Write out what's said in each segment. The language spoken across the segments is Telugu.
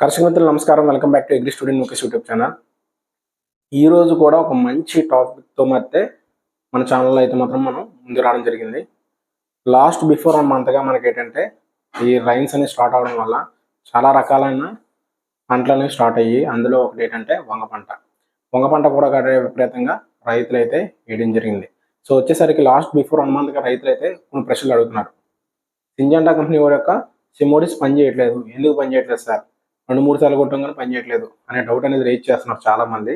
కర్షక మిత్రులు నమస్కారం. Welcome back to agri student Mukesh YouTube channel ఈ రోజు కూడా ఒక మంచి టాపిక్తో అయితే మన ఛానల్లో అయితే మాత్రం మనం ముందు రావడం జరిగింది. లాస్ట్ బిఫోర్ వన్ మంత్గా మనకి ఏంటంటే ఈ రైన్స్ అనేవి స్టార్ట్ అవడం వల్ల చాలా రకాలైన పంటలు అనేవి స్టార్ట్ అయ్యి అందులో ఒకటి ఏంటంటే వంగ పంట. వంగ పంట కూడా కట్టే విపరీతంగా రైతులు అయితే వేయడం జరిగింది. సో వచ్చేసరికి లాస్ట్ బిఫోర్ వన్ మంత్గా రైతులు అయితే కొన్ని ప్రశ్నలు అడుగుతున్నారు. సింజంటా కంపెనీ వారి యొక్క సిమోడిస్ పని చేయట్లేదు ఎందుకు పని చేయట్లేదు సార్? రెండు మూడు సార్లు కొట్టడం కానీ పని చేయట్లేదు అనే డౌట్ అనేది రేజ్ చేస్తున్నారు చాలా మంది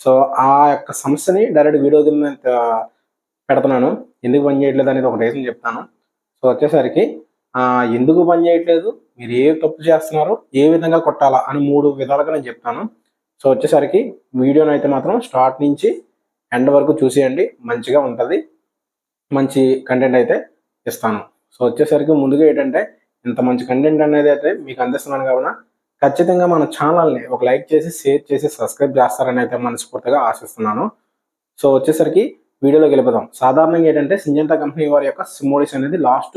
సో ఆ యొక్క సమస్యని డైరెక్ట్ వీడియో కింద పెడుతున్నాను. ఎందుకు పని చేయట్లేదు అనేది ఒక రీజన్ చెప్తాను. సో వచ్చేసరికి ఎందుకు పని చేయట్లేదు? మీరు ఏ తప్పు చేస్తున్నారు? ఏ విధంగా కొట్టాలా? అని మూడు విధాలుగా నేను చెప్తాను. సో వచ్చేసరికి వీడియోని అయితే మాత్రం స్టార్ట్ నుంచి ఎండ్ వరకు చూసేయండి. మంచిగా ఉంటుంది. మంచి కంటెంట్ అయితే ఇస్తాను. సో వచ్చేసరికి ముందుగా ఏంటంటే ఇంత మంచి కంటెంట్ అనేది అయితే మీకు అందిస్తున్నాను కావున ఖచ్చితంగా మన ఛానల్ని ఒక లైక్ చేసి షేర్ చేసి సబ్స్క్రైబ్ చేస్తారని అయితే మనస్ఫూర్తిగా ఆశిస్తున్నాను. సో వచ్చేసరికి వీడియోలోకి వెళ్ళిపోదాం. సాధారణంగా ఏంటంటే సింజంటా కంపెనీ వారి యొక్క సిమోడిస్ అనేది లాస్ట్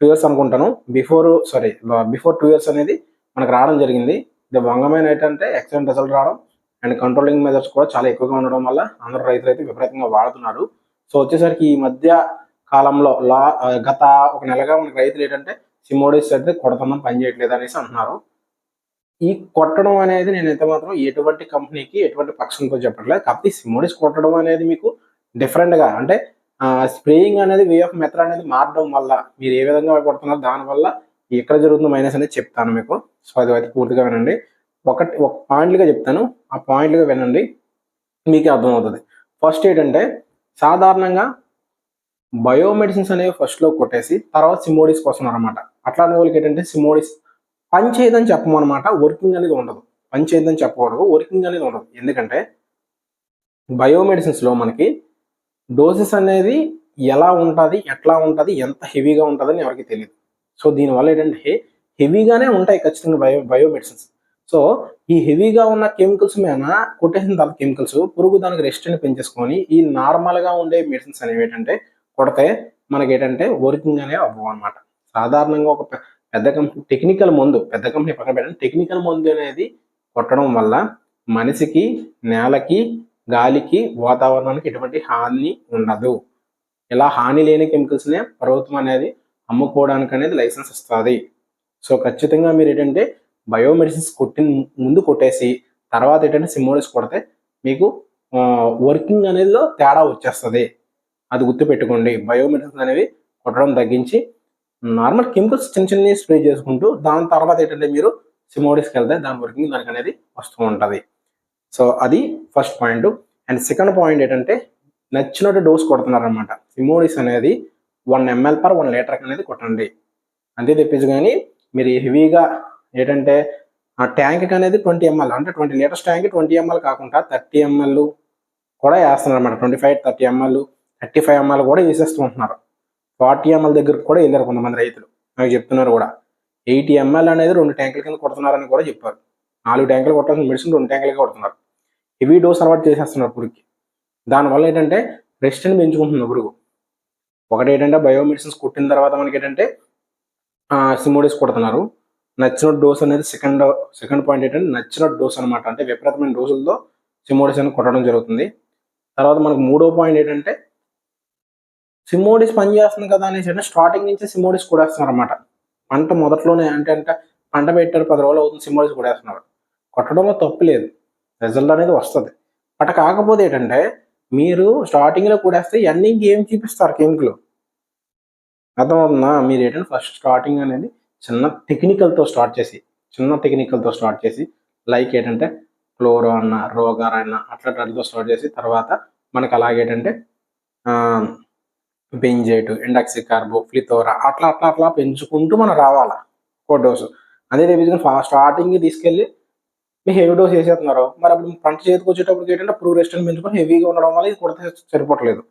టూ ఇయర్స్ అనుకుంటాను. Before sorry before two years అనేది మనకు రావడం జరిగింది. ఇది భంగమైన ఏంటంటే ఎక్సలెంట్ రిజల్ట్ రావడం అండ్ కంట్రోలింగ్ మెజర్స్ కూడా చాలా ఎక్కువగా ఉండడం వల్ల అందరూ రైతులు అయితే విపరీతంగా వాడుతున్నారు. సో వచ్చేసరికి ఈ మధ్య కాలంలో లా గత ఒక నెలగా మనకి రైతులు ఏంటంటే సిమోడిస్ అయితే కొడతామని పని చేయట్లేదు అనేసి అంటున్నారు. ఈ కొట్టడం అనేది నేను అయితే మాత్రం ఎటువంటి కంపెనీకి ఎటువంటి పక్షంతో చెప్పట్లేదు. కాబట్టి సిమోడిస్ కొట్టడం అనేది మీకు డిఫరెంట్గా అంటే స్ప్రేయింగ్ అనేది వే ఆఫ్ మెథడ్ అనేది మారడం వల్ల మీరు ఏ విధంగా కొడుతున్నారో దానివల్ల ఎక్కడ జరుగుతుందో మైనస్ అనేది చెప్తాను మీకు. సో అది అయితే పూర్తిగా వినండి. ఒకటి ఒక పాయింట్లుగా చెప్తాను. ఆ పాయింట్లుగా వినండి. మీకు అర్థమవుతుంది. ఫస్ట్ ఏంటంటే సాధారణంగా బయోమెడిసిన్స్ అనేవి ఫస్ట్లో కొట్టేసి తర్వాత సిమోడిస్కి వస్తున్నారు అనమాట అట్లాంటి వాళ్ళకి ఏంటంటే సిమోడిస్ పని చేయదని చెప్పమన్నమాట వర్కింగ్ అనేది ఉండదు. పని చేయదని చెప్పకూడదు వర్కింగ్ అనేది ఉండదు. ఎందుకంటే బయోమెడిసిన్స్లో మనకి డోసెస్ అనేది ఎలా ఉంటుంది ఎట్లా ఉంటుంది ఎంత హెవీగా ఉంటుందని ఎవరికి తెలియదు సో దీనివల్ల ఏంటంటే హెవీగానే ఉంటాయి ఖచ్చితంగా బయో బయోమెడిసిన్స్ సో ఈ హెవీగా ఉన్న కెమికల్స్ మీద కొట్టేసిన తర్వాత కెమికల్స్ పురుగు దానికి రెస్ట్ని పెంచేసుకొని ఈ నార్మల్గా ఉండే మెడిసిన్స్ అనేవి ఏంటంటే కొడితే మనకి ఏంటంటే వర్కింగ్ అనేవి అవ్వవు అనమాట. సాధారణంగా ఒక పెద్ద కంపెనీ టెక్నికల్ మందు పెద్ద కంపెనీ పక్కన పెట్టండి టెక్నికల్ మందు అనేది కొట్టడం వల్ల మనిషికి నేలకి గాలికి వాతావరణానికి ఎటువంటి హాని ఉండదు. ఇలా హాని లేని కెమికల్స్నే ప్రభుత్వం అనేది అమ్ముకోవడానికి అనేది లైసెన్స్ ఇస్తుంది. సో ఖచ్చితంగా మీరు ఏంటంటే బయోమెడిసిన్స్ కొట్టిన ముందు కొట్టేసి తర్వాత ఏంటంటే సిమోడిస్ కొడితే మీకు వర్కింగ్ అనేదిలో తేడా వచ్చేస్తుంది. అది గుర్తుపెట్టుకోండి. బయోమెడిసిన్స్ అనేవి కొట్టడం తగ్గించి నార్మల్ కెమికల్స్ చిన్న చిన్న స్ప్రే చేసుకుంటూ దాని తర్వాత ఏంటంటే మీరు సిమోడిస్కి వెళ్తే దాని వర్కింగ్ దానికి అనేది వస్తూ ఉంటుంది. సో అది first point and second point ఏంటంటే నచ్చినట్టు డోస్ కొడుతున్నారనమాట సిమోడిస్ అనేది one ml per one litre అనేది కొట్టండి. అంతే తెప్పించు కానీ మీరు హెవీగా ఏంటంటే ఆ ట్యాంక్ అనేది ట్వంటీ ఎంఎల్ అంటే twenty litres tank twenty ml కాకుండా థర్టీ ఎంఎల్ కూడా వేస్తున్నారు అనమాట twenty five thirty ml thirty five ml కూడా వేసేస్తూ ఉంటున్నారు. ఫార్టీ ఎంఎల్ దగ్గరకు కూడా వెళ్ళారు కొంతమంది రైతులు. నాకు చెప్తున్నారు కూడా. ఎయిటీ ఎంఎల్ అనేది రెండు ట్యాంకుల కింద కొడుతున్నారని కూడా చెప్పారు. నాలుగు ట్యాంకులు కొట్టాల్సిన మెడిసిన్ రెండు ట్యాంకులకి కొడుతున్నారు. హెవీ డోస్ అలవాటు చేసేస్తున్నారు పురుగుకి దానివల్ల ఏంటంటే రెస్ట్ని పెంచుకుంటుంది పురుగు. ఒకటి ఏంటంటే బయోమెడిసిన్స్ కొట్టిన తర్వాత మనకి ఏంటంటే సిమోడిస్ కొడుతున్నారు. నచ్చిన డోస్ అనేది సెకండ్ సెకండ్ పాయింట్ ఏంటంటే నచ్చిన డోస్ అనమాట అంటే విపరీతమైన డోసులతో సిమోడిస్ అనేది కొట్టడం జరుగుతుంది. తర్వాత మనకు మూడో పాయింట్ ఏంటంటే సిమోడిస్ పని చేస్తుంది కదా అనేసి అంటే స్టార్టింగ్ నుంచి సిమోడిస్ కూడేస్తున్నారు అనమాట పంట మొదట్లోనే అంటే అంటే పంట పెట్టారు పది రోజులు అవుతుంది సిమోడిస్ కూడేస్తున్నారు. కొట్టడంలో తప్పు లేదు. రిజల్ట్ అనేది వస్తుంది. బట్ కాకపోతే ఏంటంటే మీరు స్టార్టింగ్లో కూడేస్తే ఎండింగ్ ఏం చూపిస్తారు కెమికల్? అర్థమవుతుందా? మీరు ఏంటంటే ఫస్ట్ స్టార్టింగ్ అనేది చిన్న టెక్నికల్తో స్టార్ట్ చేసి చిన్న టెక్నికల్తో స్టార్ట్ చేసి లైక్ ఏంటంటే క్లోరో అన్న రోగార్ అన్న అట్లా అట్లతో స్టార్ట్ చేసి తర్వాత మనకు అలాగేంటంటే బెంజేటు ఇండక్సి కార్బో ఫ్లితోరా అట్లా అట్లా అట్లా పెంచుకుంటూ మనం రావాలా? ఒక డోసు. అదే తెప్పించుకుని ఫాస్ట్ స్టార్టింగ్ తీసుకెళ్ళి మీ హెవీ డోస్ వేసేస్తున్నారు. మరి అప్పుడు పంట చేతికి వచ్చేటప్పుడు ఏంటంటే ప్రూ రెస్టారెంట్ పెంచుకొని హెవీగా ఉండడం వల్ల ఇది కొడితే సరిపోవట్లేదు.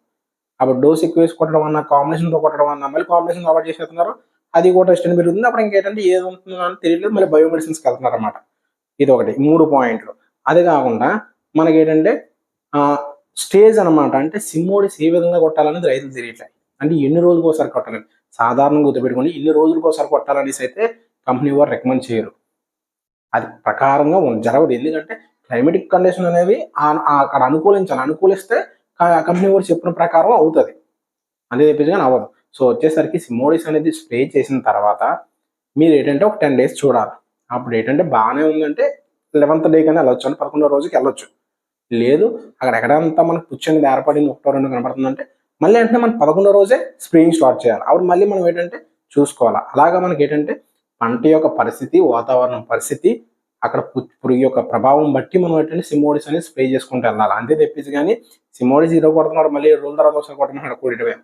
అప్పుడు డోస్ ఎక్కువ వేసి కొట్టడం అన్న కాంబినేషన్తో కొట్టడం అన్న మళ్ళీ కాంబినేషన్ అవాయిడ్ చేసేస్తున్నారు. అది కూడా రెస్టారెంట్ పెరుగుతుంది. అప్పుడు ఇంకేంటంటే ఏది ఉంటుందో అని తెలియలేదు మళ్ళీ బయోమెడిసిన్స్కి వెళ్తున్నారు అనమాట ఇది ఒకటి మూడు పాయింట్లు. అదే కాకుండా మనకి ఏంటంటే స్టేజ్ అన్నమాట. అంటే సిమ్మోడిస్ ఏ విధంగా కొట్టాలనేది రైతులు తెలియట్లేదు అంటే ఎన్ని రోజులకు ఒకసారి కొట్టాలని. సాధారణంగా గుర్తుపెట్టుకోండి ఎన్ని రోజులకు ఒకసారి కొట్టాలనేసి అయితే కంపెనీ వారు రికమెండ్ చేయరు. అది ప్రకారంగా జరగదు. ఎందుకంటే క్లైమేటిక్ కండిషన్ అనేవి ఆ- అక్కడ అనుకూలించాలి. అనుకూలిస్తే ఆ కంపెనీ వారు చెప్పిన ప్రకారం అవుతుంది. అంతే చెప్పేసి కానీ అవ్వదు. సో వచ్చేసరికి సిమోడిస్ అనేది స్ప్రే చేసిన తర్వాత మీరు ఏంటంటే ఒక టెన్ డేస్ చూడాలి. అప్పుడు ఏంటంటే బాగానే ఉందంటే లెవెన్త్ డే కానీ వెళ్ళొచ్చు. అని పదకొండో రోజుకి వెళ్ళొచ్చు. లేదు. అక్కడ ఎక్కడంతా మనకు పుచ్చని ఏర్పడింది ఒకటో రెండు కనబడుతుందంటే మళ్ళీ వెంటనే మనం పదకొండో రోజే స్ప్రేయింగ్ స్టార్ట్ చేయాలి. అప్పుడు మళ్ళీ మనం ఏంటంటే చూసుకోవాలి. అలాగా మనకి ఏంటంటే పంట యొక్క పరిస్థితి వాతావరణం పరిస్థితి అక్కడ పురుగు యొక్క ప్రభావం బట్టి మనం ఏంటంటే సిమోడిస్ అనేది స్ప్రే చేసుకుంటూ వెళ్ళాలి. అంతే తెప్పించి కానీ సిమోడిస్ ఈరోజు కొడుతున్నాడు మళ్ళీ రోజుల తర్వాత ఒకసారి కొట్టమన్నాడు కూడిటమే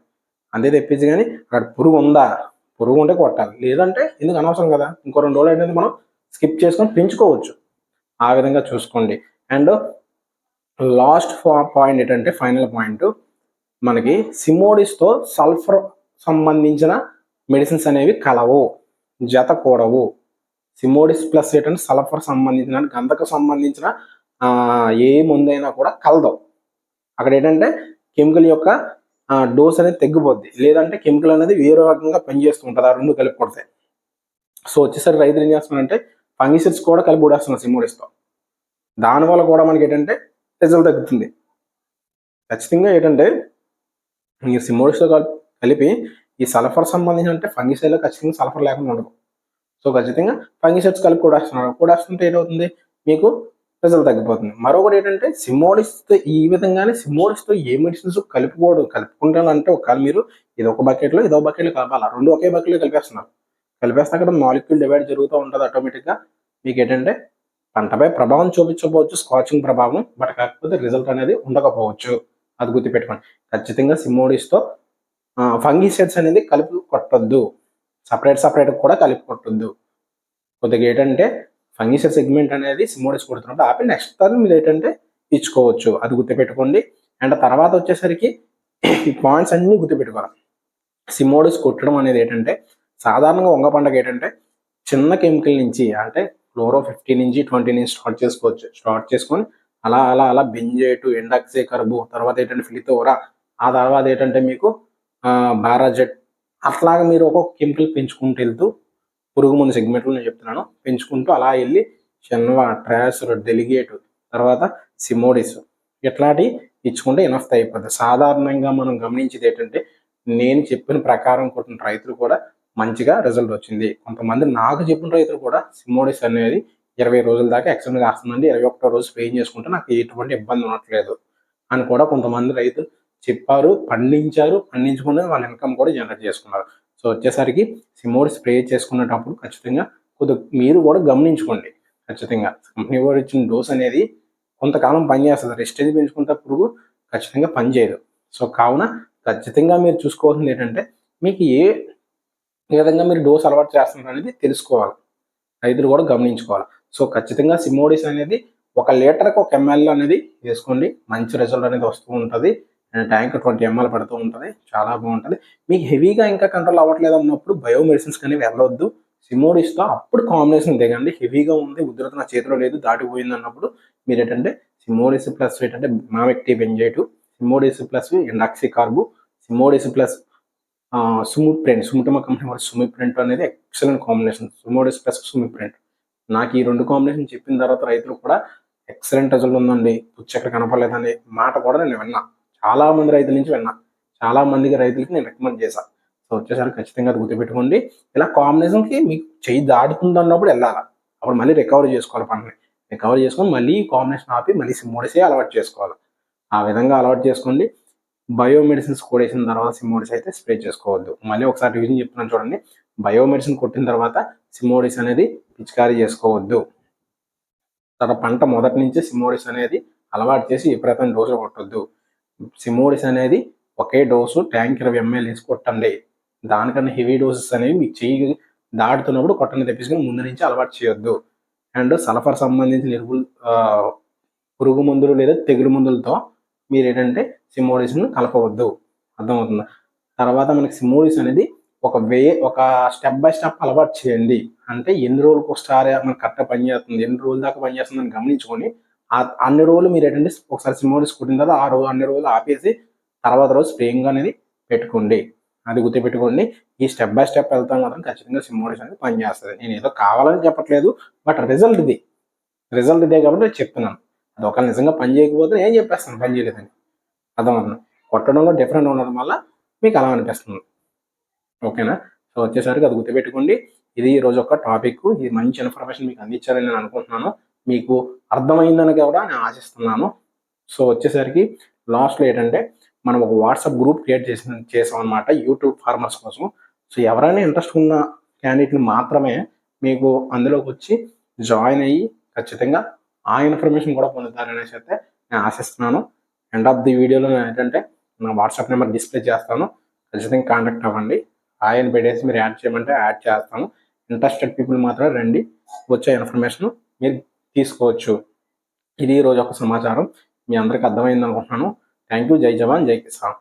అంతే తెప్పించి కానీ అక్కడ పురుగు ఉందా? పురుగు ఉంటే కొట్టాలి. లేదంటే ఎందుకు అనవసరం కదా? ఇంకో రెండు రోజులు ఏంటంటే మనం స్కిప్ చేసుకొని పెంచుకోవచ్చు. ఆ విధంగా చూసుకోండి. అండ్ లాస్ట్ పాయింట్ ఏంటంటే ఫైనల్ పాయింట్. మనకి సిమోడిస్తో సల్ఫర్ సంబంధించిన మెడిసిన్స్ అనేవి కలవు జత కూడవు. సిమోడిస్ ప్లస్ ఏంటంటే సల్ఫర్ సంబంధించిన గంధకు సంబంధించిన ఏ ముందైనా కూడా కలదు. అక్కడ ఏంటంటే కెమికల్ యొక్క డోస్ అనేది తగ్గిపోద్ది. లేదంటే కెమికల్ అనేది వేరే రకంగా పనిచేస్తూ ఉంటుంది ఆ రెండు కలిపి సో వచ్చేసరికి రైతులు ఏం చేస్తున్నారంటే ఫంగిసిడ్స్ కూడా కలిపి ఉడేస్తున్నారు సిమోడిస్తో దానివల్ల కూడా మనకి ఏంటంటే రిజల్ట్ తగ్గుతుంది. ఖచ్చితంగా ఏంటంటే మీరు సిమోడిస్తో కలిపి కలిపి ఈ సల్ఫర్ సంబంధించిన అంటే ఫంగిసైడ్లో ఖచ్చితంగా సల్ఫర్ లేకుండా ఉండదు సో ఖచ్చితంగా ఫంగిసైడ్స్ కలిపి కూడా వస్తున్నారు కూడా వస్తుంటే ఏమవుతుంది? మీకు రిజల్ట్ తగ్గిపోతుంది. మరొకటి ఏంటంటే సిమోడిస్తో ఈ విధంగానే సిమోడిస్తో ఏ మెడిసిన్స్ కలుపుకోవడం కలుపుకుంటానంటే ఒకవేళ మీరు ఇది ఒక బకెట్లో ఇదో బకెట్లో కలపాలి? రెండు ఒకే బకెట్లో కలిపేస్తున్నారు. కలిపేస్తే అక్కడ మాలిక్యూల్ డివైడ్ జరుగుతూ ఉంటుంది ఆటోమేటిక్గా. మీకు ఏంటంటే పంటపై ప్రభావం చూపించకపోవచ్చు స్కాచింగ్ ప్రభావం బట్ కాకపోతే రిజల్ట్ అనేది ఉండకపోవచ్చు. అది గుర్తుపెట్టుకోండి. ఖచ్చితంగా సిమోడిస్తో ఫంగిసైడ్స్ అనేది కలిపి కొట్టొద్దు. సపరేట్ సపరేట్ కూడా కలిపి కొట్టొద్దు. కొద్దిగా ఏంటంటే ఫంగిసైడ్ సెగ్మెంట్ అనేది సిమోడిస్ కొడుతున్నప్పుడు ఆపి నెక్స్ట్ టర్మ్ మీరు ఏంటంటే ఇచ్చుకోవచ్చు. అది గుర్తుపెట్టుకోండి. అండ్ తర్వాత వచ్చేసరికి ఈ పాయింట్స్ అన్నీ గుర్తుపెట్టుకోవాలి. సిమోడిస్ కొట్టడం అనేది ఏంటంటే సాధారణంగా వంగ పంటకు ఏంటంటే చిన్న కెమికల్ నుంచి అంటే ఫ్లోరో ఫిఫ్టీ నుంచి ట్వంటీ నుంచి స్టార్ట్ చేసుకోవచ్చు. స్టార్ట్ చేసుకొని అలా అలా అలా బెంజేటు ఎండాక్సే కర్బు తర్వాత ఏంటంటే ఫిలితోరా ఆ తర్వాత ఏంటంటే మీకు బారాజెట్ అట్లాగా మీరు ఒక్కొక్క కెమికల్ పెంచుకుంటూ వెళ్తూ పురుగు మందు సెగ్మెంట్లో నేను చెప్తున్నాను పెంచుకుంటూ అలా వెళ్ళి షెన్వా ట్రాసర్ డెలిగేట్ తర్వాత సిమోడిస్ ఇట్లాంటి ఇచ్చుకుంటే ఎనఫ్ అయిపోతుంది సాధారణంగా మనం గమనించేది ఏంటంటే నేను చెప్పిన ప్రకారం కొట్టిన రైతులు కూడా మంచిగా రిజల్ట్ వచ్చింది. కొంతమంది నాకు చెప్పిన రైతులు కూడా సిమోడిస్ అనేది ఇరవై రోజుల దాకా ఎక్సెంట్ కాస్తుందండి ఇరవై ఒకటో రోజు స్ప్రే చేసుకుంటే నాకు ఎటువంటి ఇబ్బంది ఉండట్లేదు అని కూడా కొంతమంది రైతులు చెప్పారు పండించారు పండించుకుని వాళ్ళ ఇన్కమ్ కూడా జనరేట్ చేసుకున్నారు. సో వచ్చేసరికి సిమోడ్ స్ప్రే చేసుకునేటప్పుడు ఖచ్చితంగా కొద్దిగా మీరు కూడా గమనించుకోండి. ఖచ్చితంగా కంపెనీ వాడు ఇచ్చిన డోస్ అనేది కొంతకాలం పనిచేస్తుంది రెస్టేజ్ పెంచుకుంటే పురుగు ఖచ్చితంగా పనిచేయదు సో కావున ఖచ్చితంగా మీరు చూసుకోవాల్సింది ఏంటంటే మీకు ఏ విధంగా మీరు డోస్ అలవాటు చేస్తున్నారు అనేది తెలుసుకోవాలి. రైతులు కూడా గమనించుకోవాలి. సో ఖచ్చితంగా సిమోడిస్ అనేది ఒక లీటర్కి ఒక ఎంఎల్ అనేది వేసుకోండి. మంచి రిజల్ట్ అనేది వస్తూ ఉంటుంది. అండ్ ట్యాంక్ ట్వంటీ ఎంఎల్ పడుతూ ఉంటుంది. చాలా బాగుంటుంది. మీకు హెవీగా ఇంకా కంట్రోల్ అవ్వట్లేదు అన్నప్పుడు బయో మెడిసిన్స్ కానీ వెళ్ళొద్దు. సిమోడిస్తో అప్పుడు కాంబినేషన్ దిగండి. హెవీగా ఉంది ఉధృత నా చేతిలో లేదు దాటిపోయింది అన్నప్పుడు మీరు ఏంటంటే సిమోడిస్ ప్లస్ ఏంటంటే మామెక్టివ్ ఎంజైటు సిమోడిస్ ప్లస్ ఎండాక్సీ carb Simodis plus Sumiprempt Sumitomo company వారి సుమి ప్రింట్ అనేది excellent combination. Simodis plus Sumiprempt. నాకు ఈ రెండు కాంబినేషన్ చెప్పిన తర్వాత రైతులు కూడా ఎక్సలెంట్ రిజల్ట్ ఉందండి. పుచ్చి ఎక్కడ కనపడలేదని మాట కూడా నేను విన్నా. చాలా మంది రైతుల నుంచి విన్నా. చాలా మందికి రైతులకి నేను రికమెండ్ చేశాను సో వచ్చేసరికి ఖచ్చితంగా అది గుర్తుపెట్టుకోండి. ఇలా కాంబినేషన్కి మీకు చేయి దాటుతుంది అన్నప్పుడు వెళ్ళాలి. అప్పుడు మళ్ళీ రికవరీ చేసుకోవాలి పంటని రికవరీ చేసుకొని మళ్ళీ కాంబినేషన్ ఆపి మళ్ళీ సిమ్మోడిసే అలవాటు చేసుకోవాలి. ఆ విధంగా అలవాటు చేసుకోండి. బయోమెడిసిన్స్ కొట్టేసిన తర్వాత సిమోడిస్ అయితే స్ప్రే చేసుకోవద్దు. మళ్ళీ ఒకసారి రివిజన్ చెప్తున్నాను చూడండి. బయోమెడిసిన్ కొట్టిన తర్వాత సిమోడిస్ అనేది పిచికారీ చేసుకోవద్దు. తర్వాత పంట మొదటి నుంచి సిమోడిస్ అనేది అలవాటు చేసి విపరీతమైన డోసులు కొట్టొద్దు. సిమోడిస్ అనేది ఒకే డోసు ట్యాంక్ ఇరవై ఎంఎల్ వేసి కొట్టండి. దానికన్నా హెవీ డోసెస్ అనేవి మీకు చెయ్యి దాటుతున్నప్పుడు కొట్టని తెప్పించుకొని ముందు నుంచి అలవాటు చేయొద్దు. అండ్ సల్ఫర్ సంబంధించిన ఎరువులు పురుగు మందులు లేదా తెగులు మందులతో మీరు ఏంటంటే సిమోడిస్ను కలపవద్దు. అర్థమవుతుందా? తర్వాత మనకి సిమోడిస్ అనేది ఒక వే ఒక స్టెప్ బై స్టెప్ అలవాటు చేయండి. అంటే ఎన్ని రోజులకు ఒకసారి మనకి కరెక్ట్ పనిచేస్తుంది ఎన్ని రోజుల దాకా పనిచేస్తుందని గమనించుకొని అన్ని రోజులు మీరు ఏంటంటే ఒకసారి సిమోడిస్ కుట్టిన తర్వాత ఆ రోజు అన్ని రోజులు ఆపేసి తర్వాత రోజు స్ప్రేయింగ్ అనేది పెట్టుకోండి. అది గుర్తుపెట్టుకోండి. ఈ స్టెప్ బై స్టెప్ వెళ్తాం మాత్రం ఖచ్చితంగా సిమోడిస్ అనేది పనిచేస్తుంది. నేను ఏదో కావాలని చెప్పట్లేదు బట్ రిజల్ట్ ఇది. రిజల్ట్ ఇదే కాబట్టి చెప్తున్నాను. అది ఒకవేళ నిజంగా పని చేయకపోతే నేను చెప్పేస్తాను పని చేయలేదని. అర్థమవుతుంది? కొట్టడంలో డిఫరెంట్ ఉండడం వల్ల మీకు అలా అనిపిస్తుంది. ఓకేనా? సో వచ్చేసరికి అది గుర్తుపెట్టుకోండి. ఇది ఈ రోజు ఒక టాపిక్ ఇది మంచి ఇన్ఫర్మేషన్ మీకు అందించాలని నేను అనుకుంటున్నాను. మీకు అర్థమైందని కూడా నేను ఆశిస్తున్నాను. సో వచ్చేసరికి లాస్ట్లో ఏంటంటే మనం ఒక వాట్సాప్ గ్రూప్ క్రియేట్ చేసి చేసాం అనమాట యూట్యూబ్ ఫార్మర్స్ కోసం. సో ఎవరైనా ఇంట్రెస్ట్ ఉన్న క్యాండిడేట్లు మాత్రమే మీకు అందులోకి వచ్చి జాయిన్ అయ్యి ఖచ్చితంగా ఆ ఇన్ఫర్మేషన్ కూడా పొందుతారనేసి అయితే నేను ఆశిస్తున్నాను. ఎండ్ ఆఫ్ ది వీడియోలో నేను ఏంటంటే నా వాట్సాప్ నెంబర్ డిస్ప్లే చేస్తాను. ఖచ్చితంగా కాంటాక్ట్ అవ్వండి. ఆయన పెట్టేసి మీరు యాడ్ చేయమంటే యాడ్ చేస్తాను. ఇంట్రెస్టెడ్ పీపుల్ మాత్రం రండి. వచ్చే ఇన్ఫర్మేషన్ మీరు తీసుకోవచ్చు. ఇది ఈ రోజు ఒక సమాచారం. మీ అందరికి అర్థమైంది అనుకుంటున్నాను. థ్యాంక్ యూ జై జవాన్. జై కిసాన్.